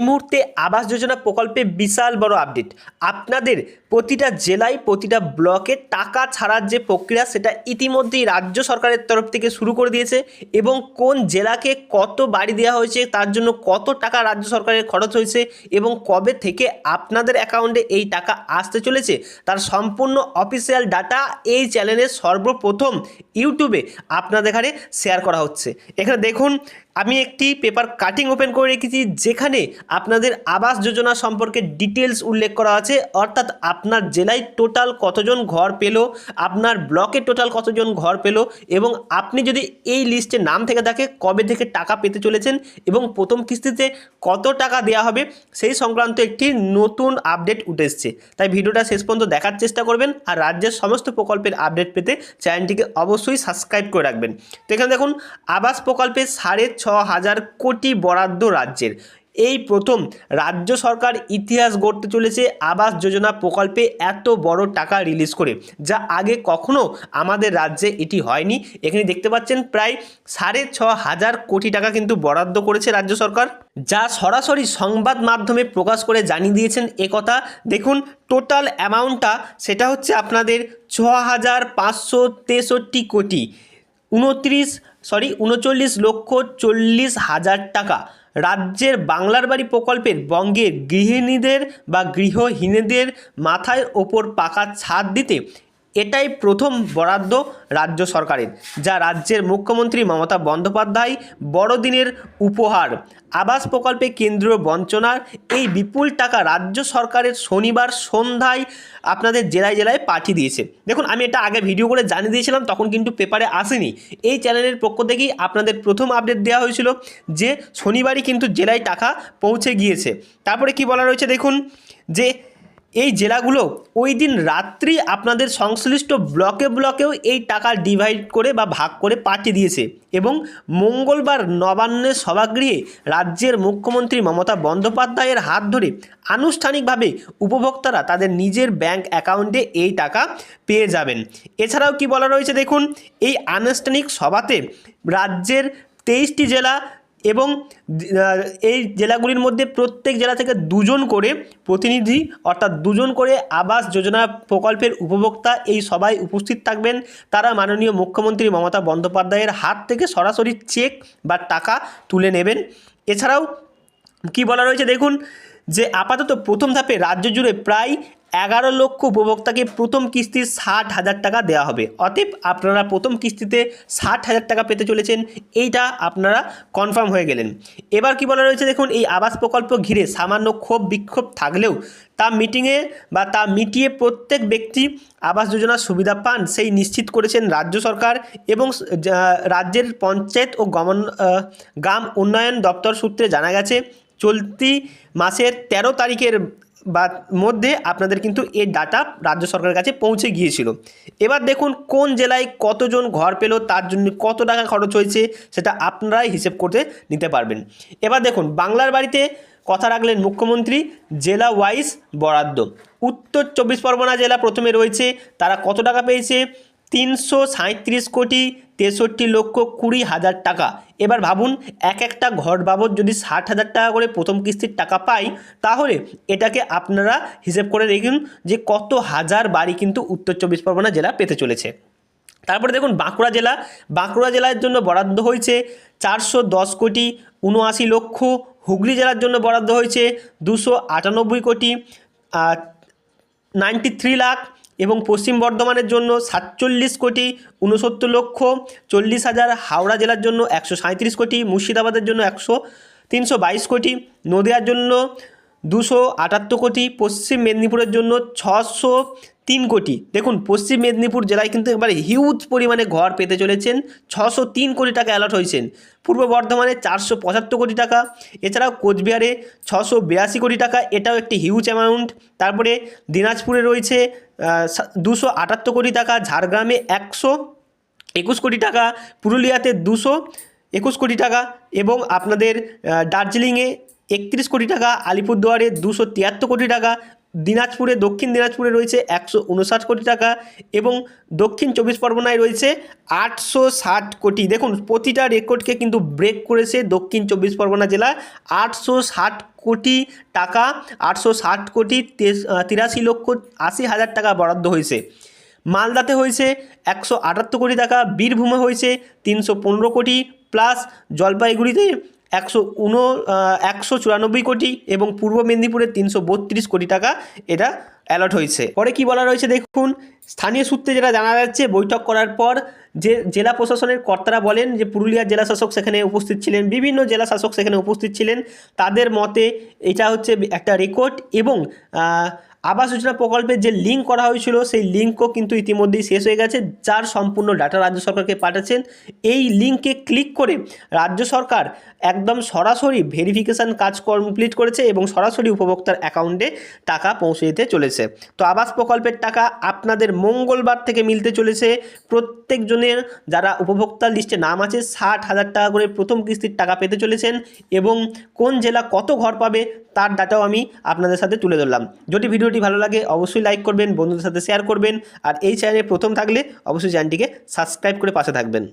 এই মুহূর্তে আবাস যোজনা প্রকল্পে বিশাল বড় আপডেট আপনাদের প্রতিটা জেলায় প্রতিটা ব্লকে টাকা ছাড়ার যে প্রক্রিয়া, সেটা ইতিমধ্যেই রাজ্য সরকারের তরফ থেকে শুরু করে দিয়েছে এবং কোন জেলাকে কত বাড়ি দেওয়া হয়েছে, তার জন্য কত টাকা রাজ্য সরকারের খরচ হয়েছে এবং কবে থেকে আপনাদের অ্যাকাউন্টে এই টাকা আসতে চলেছে, তার সম্পূর্ণ অফিসিয়াল ডাটা এই চ্যানেলের সর্বপ্রথম ইউটিউবে আপনাদের এখানে শেয়ার করা হচ্ছে। এখানে দেখুন আমি একটি পেপার কাটিং ওপেন করে রেখেছি, যেখানে আপনাদের আবাস যোজনা সম্পর্কে ডিটেলস উল্লেখ করা আছে। অর্থাৎ আপনার জেলায় টোটাল কতজন ঘর পেল, আপনার ব্লকে টোটাল কতজন ঘর পেল, এবং আপনি যদি এই লিস্টে নাম থেকে থাকে কবে থেকে টাকা পেতে চলেছেন এবং প্রথম কিস্তিতে কত টাকা দেওয়া হবে, সেই সংক্রান্ত একটি নতুন আপডেট উঠে এসছে। তাই ভিডিওটা শেষ পর্যন্ত দেখার চেষ্টা করবেন আর রাজ্যের সমস্ত প্রকল্পের আপডেট পেতে চ্যানেলটিকে অবশ্যই সাবস্ক্রাইব করে রাখবেন। তো এখানে দেখুন, আবাস প্রকল্পে সাড়ে ছ হাজার কোটি বরাদ্দ রাজ্যের। এই প্রথম রাজ্য সরকার ইতিহাস গড়তে চলেছে আবাস যোজনা প্রকল্পে এত বড় টাকা রিলিজ করে, যা আগে কখনো আমাদের রাজ্যে এটি হয়নি। এখানে দেখতে পাচ্ছেন প্রায় সাড়ে ছ হাজার কোটি টাকা কিন্তু বরাদ্দ করেছে রাজ্য সরকার, যা সরাসরি সংবাদ মাধ্যমে প্রকাশ করে জানিয়ে দিয়েছেন কথা। দেখুন টোটাল অ্যামাউন্টটা সেটা হচ্ছে আপনাদের ছ হাজার পাঁচশো তেষট্টি কোটি। উনত্রিশ সরি উনচল্লিশ লক্ষ চল্লিশ হাজার টাকা। রাজ্যের বাংলার বাড়ি প্রকল্পের বঙ্গের গৃহিণীদের বা গৃহহীনদের মাথায় ওপর পাকা ছাদ দিতে এটাই প্রথম বরাদ্দ রাজ্য সরকারের, যা রাজ্যের মুখ্যমন্ত্রী মমতা বন্দ্যোপাধ্যায় বড়দিনের উপহার। আবাস প্রকল্পে কেন্দ্রীয় বঞ্চনার এই বিপুল টাকা রাজ্য সরকারের শনিবার সন্ধ্যায় আপনাদের জেলায় জেলায় পাঠিয়ে দিয়েছে। দেখুন, আমি এটা আগে ভিডিও করে জানিয়ে দিয়েছিলাম, তখন কিন্তু পেপারে আসেনি। এই চ্যানেলের পক্ষ থেকেই আপনাদের প্রথম আপডেট দেওয়া হয়েছিল যে শনিবারই কিন্তু জেলায় টাকা পৌঁছে গিয়েছে। তারপরে কি বলা রয়েছে দেখুন, যে এই জেলাগুলো ওই দিন রাত্রি আপনাদের সংশ্লিষ্ট ব্লকে ব্লকেও এই টাকা ডিভাইড করে বা ভাগ করে পাঠিয়ে দিয়েছে এবং মঙ্গলবার নবান্নের সভাগৃহে রাজ্যের মুখ্যমন্ত্রী মমতা বন্দ্যোপাধ্যায়ের হাত ধরে আনুষ্ঠানিকভাবে উপভোক্তারা তাদের নিজের ব্যাংক অ্যাকাউন্টে এই টাকা পেয়ে যাবেন। এছাড়াও কি বলা রয়েছে দেখুন, এই আনুষ্ঠানিক সভাতে রাজ্যের তেইশটি জেলা এবং এই জেলাগুলির মধ্যে প্রত্যেক জেলা থেকে দুজন করে প্রতিনিধি, অর্থাৎ দুজন করে আবাস যোজনা প্রকল্পের উপভোক্তা এই সবাই উপস্থিত থাকবেন। তারা মাননীয় মুখ্যমন্ত্রী মমতা বন্দ্যোপাধ্যায়ের হাত থেকে সরাসরি চেক বা টাকা তুলে নেবেন। এছাড়াও কি বলা রয়েছে দেখুন যে আপাতত প্রথম ধাপে রাজ্য জুড়ে প্রায় এগারো লক্ষ উপভোক্তাকে প্রথম কিস্তির ষাট হাজার টাকা দেওয়া হবে। অতএব আপনারা প্রথম কিস্তিতে ষাট হাজার টাকা পেতে চলেছেন, এইটা আপনারা কনফার্ম হয়ে গেলেন। এবার কি বলা রয়েছে দেখুন, এই আবাস প্রকল্প ঘিরে সামান্য ক্ষোভ বিক্ষোভ থাকলেও তা মিটিংয়ে বা তা মিটিয়ে প্রত্যেক ব্যক্তি আবাস যোজনার সুবিধা পান সেই নিশ্চিত করেছেন রাজ্য সরকার এবং রাজ্যের পঞ্চায়েত ও গমন গ্রাম উন্নয়ন দপ্তর সূত্রে জানা গেছে চলতি মাসের ১৩ তারিখের বা মধ্যে আপনাদের কিন্তু এই ডাটা রাজ্য সরকারের কাছে পৌঁছে গিয়েছিল। এবার দেখুন কোন জেলায় কতজন ঘর পেল, তার জন্য কত টাকা খরচ হয়েছে, সেটা আপনারাই হিসেব করতে নিতে পারবেন। এবার দেখুন, বাংলার বাড়িতে কথা রাখলেন মুখ্যমন্ত্রী, জেলা ওয়াইজ বরাদ্দ। উত্তর চব্বিশ পরগনা জেলা প্রথমে রয়েছে, তারা কত টাকা পেয়েছে? তিনশো কোটি তেষট্টি লক্ষ কুড়ি হাজার টাকা। এবার ভাবুন, এক একটা ঘর বাবদ যদি ষাট হাজার টাকা করে প্রথম কিস্তির টাকা পাই, তাহলে এটাকে আপনারা হিসেব করে দেখুন যে কত হাজার বাড়ি কিন্তু উত্তর চব্বিশ পরগনা জেলা পেতে চলেছে। তারপরে দেখুন, বাঁকুড়া জেলা। বাঁকুড়া জেলার জন্য বরাদ্দ হয়েছে চারশো দশ কোটি উনআশি লক্ষ, হুগলি জেলার জন্য বরাদ্দ হয়েছে দুশো আটানব্বই কোটি নাইনটি থ্রি লাখ এবং পশ্চিম বর্ধমানের জন্য সাতচল্লিশ কোটি উনসত্তর লক্ষ চল্লিশ হাজার, হাওড়া জেলার জন্য একশো সাঁত্রিশ কোটি, মুর্শিদাবাদের জন্য একশো তিনশো বাইশ কোটি, নদিয়ার জন্য দুশো আটাত্তর কোটি, পশ্চিম মেদিনীপুরের জন্য ছশো তিন কোটি। দেখুন, পশ্চিম মেদিনীপুর জেলায় কিন্তু এবারে হিউজ পরিমাণে ঘর পেতে চলেছেন। ছশো তিন কোটি টাকা অ্যালট হয়েছেন। পূর্ব বর্ধমানে চারশো পঁচাত্তর কোটি টাকা। এছাড়াও কোচবিহারে ছশো বিরাশি কোটি টাকা। এটাও একটি হিউজ অ্যামাউন্ট তারপরে দিনাজপুরে রয়েছে দুশো আটাত্তর কোটি টাকা। ঝাড়গ্রামে একশো একুশ কোটি টাকা। পুরুলিয়াতে দুশো একুশ কোটি টাকা। এবং আপনাদের দার্জিলিংয়ে একত্রিশ কোটি টাকা। আলিপুরদুয়ারে দুশো তিয়াত্তর কোটি টাকা। দিনাজপুরে, দক্ষিণ দিনাজপুরে রয়েছে একশো উনষাট কোটি টাকা এবং দক্ষিণ চব্বিশ পরগনায় রয়েছে আটশো ষাট কোটি। দেখুন, প্রতিটা রেকর্ডকে কিন্তু ব্রেক করেছে দক্ষিণ চব্বিশ পরগনা জেলা। আটশো ষাট কোটি টাকা, আটশো ষাট কোটি তিরাশি লক্ষ আশি হাজার টাকা বরাদ্দ হয়েছে। মালদাতে হয়েছে একশো আটাত্তর কোটি টাকা, বীরভূমে হয়েছে তিনশো পনেরো কোটি, প্লাস জলপাইগুড়িতে একশো উনো একশো চুরানব্বই কোটি এবং পূর্ব মেদিনীপুরে তিনশো বত্রিশ কোটি টাকা এটা অ্যালট হয়েছে। পরে কি বলা রয়েছে দেখুন, স্থানীয় সূত্রে যেটা জানা যাচ্ছে, বৈঠক করার পর যে জেলা প্রশাসনের কর্তারা বলেন যে পুরুলিয়ার জেলা শাসক সেখানে উপস্থিত ছিলেন, বিভিন্ন জেলা শাসক সেখানে উপস্থিত ছিলেন, তাদের মতে এটা হচ্ছে একটা রেকর্ড এবং আবাস যোজনা প্রকল্পের যে লিঙ্ক করা হয়েছিল, সেই লিঙ্কও কিন্তু ইতিমধ্যেই শেষ হয়ে গেছে। যার সম্পূর্ণ ডাটা রাজ্য সরকারকে পাঠাচ্ছেন। এই লিঙ্কে ক্লিক করে রাজ্য সরকার একদম সরাসরি ভেরিফিকেশান কাজ কমপ্লিট করেছে এবং সরাসরি উপভোক্তার অ্যাকাউন্টে টাকা পৌঁছে দিতে চলেছে। তো আবাস প্রকল্পের টাকা আপনাদের মঙ্গলবার থেকে মিলতে চলেছে। প্রত্যেকজনের যারা উপভোক্তা লিস্টে নাম আছে, ষাট হাজার টাকা করে প্রথম কিস্তির টাকা পেতে চলেছেন এবং কোন জেলা কত ঘর পাবে, তার ডাটাও আমি আপনাদের সাথে তুলে ধরলাম। যদি ভিডিওটি ভালো লাগে অবশ্যই লাইক করবেন, বন্ধুদের সাথে শেয়ার করবেন, আর এই চ্যানেলে প্রথম থাকলে অবশ্যই চ্যানেলটিকে সাবস্ক্রাইব করে পাশে থাকবেন।